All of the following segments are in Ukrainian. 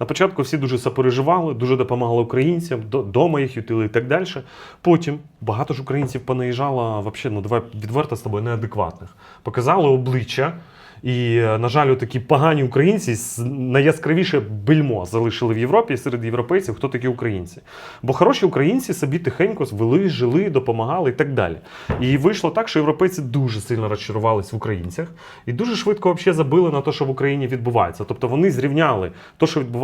На початку всі дуже сопереживали, дуже допомагали українцям, до- дома їх ютили і так далі. Потім багато ж українців понаїжджало, вообще, ну давай відверто з тобою, неадекватних. Показали обличчя. І, е, на жаль, такі погані українці найяскравіше бельмо залишили в Європі серед європейців, хто такі українці. Бо хороші українці собі тихенько вели, жили, допомагали і так далі. І вийшло так, що європейці дуже сильно розчарувались в українцях і дуже швидко взагалі забили на те, що в Україні відбувається. Тобто вони зрівняли те, що відбувається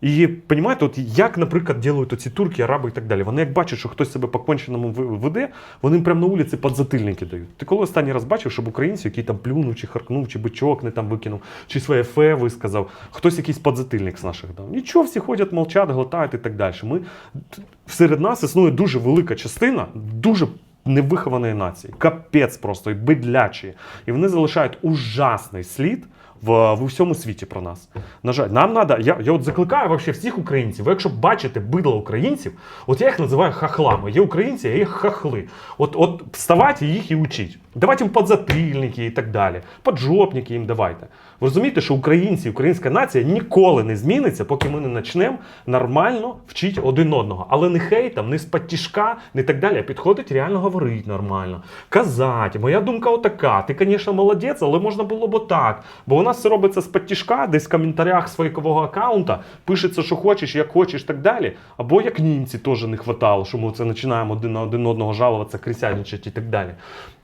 І розумієте, от як, наприклад, ділають оці турки, араби і так далі. Вони як бачать, що хтось себе по конченому веде, вони прямо на вулиці подзатильники дають. Ти коли останній раз бачив, щоб українців, який там плюнув, чи харкнув, чи бичок не там викинув, чи своє фе висказав, хтось якийсь подзатильник з наших дав. Нічого, всі ходять, мовчать, глотають і так далі. Ми серед нас існує дуже велика частина, дуже. Невихованої нації, капець просто і бидлячі. І вони залишають ужасний слід в, в усьому світі про нас. На жаль, нам треба. Я, я от закликаю вообще всіх українців. Ви якщо бачите бидло українців, от я їх називаю хахлами. Є українці, а є хахли. От, от вставайте їх і учіть. Давайте їм подзатильники і так далі. Поджопники їм давайте. Ви розумієте, що українці, українська нація ніколи не зміниться, поки ми не почнемо нормально вчити один одного. Але не хейтом, не з-під не так далі. А підходить реально говорити нормально. Казати, моя думка отака. Ти, звісно, молодець, але можна було б отак. Бо нас все робиться з-під десь в коментарях своєкового аккаунта пишеться, що хочеш, як хочеш, так далі. Або як німці теж не хватало, що ми це починаємо один на один одного жалуватися, крисяничати і так далі.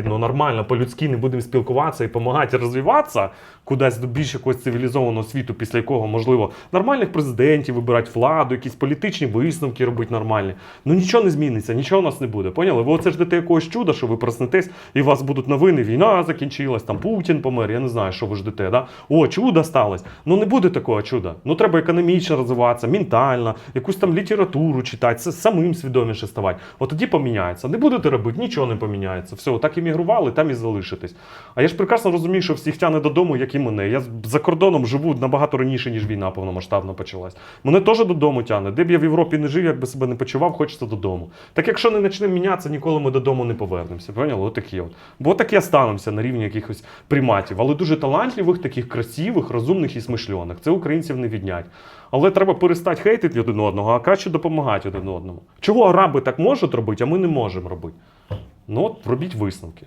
лагідно, нормально, по-людськи не будемо спілкуватися і допомагати розвиватися кудись до більш якогось цивілізованого світу, після якого можливо нормальних президентів вибирати владу, якісь політичні висновки робити нормальні. Ну нічого не зміниться, нічого у нас не буде. Поняли? Ви оце ждете якогось чуда, що ви проснетесь, і у вас будуть новини, війна закінчилась, там Путін помер. Я не знаю, що ви ждете. Да? О, чудо сталося. Ну не буде такого чуда. Ну треба економічно розвиватися, ментально, якусь там літературу читати, самим свідоміше ставати. От тоді поміняється. Не будете робити, нічого не поміняється. Все, так іммігрували, там і залишитесь. А я ж прекрасно розумію, що всіх тяне додому, як і мене. Я за кордоном живу набагато раніше, ніж війна повномасштабно почалась. Мене теж додому тяне. Де б я в Європі не жив, як би себе не почував, хочеться додому. Так якщо не почнемо мінятися, ніколи ми додому не повернемося. Поняли? Отакі от. Бо так і останемося на рівні якихось приматів. Але дуже талантливих, таких красивих, розумних і смишлених. Це українців не віднять. Але треба перестати хейтити один одного, а краще допомагати один одному. Чого араби так можуть робити, а ми не можемо робити? Ну от робіть висновки.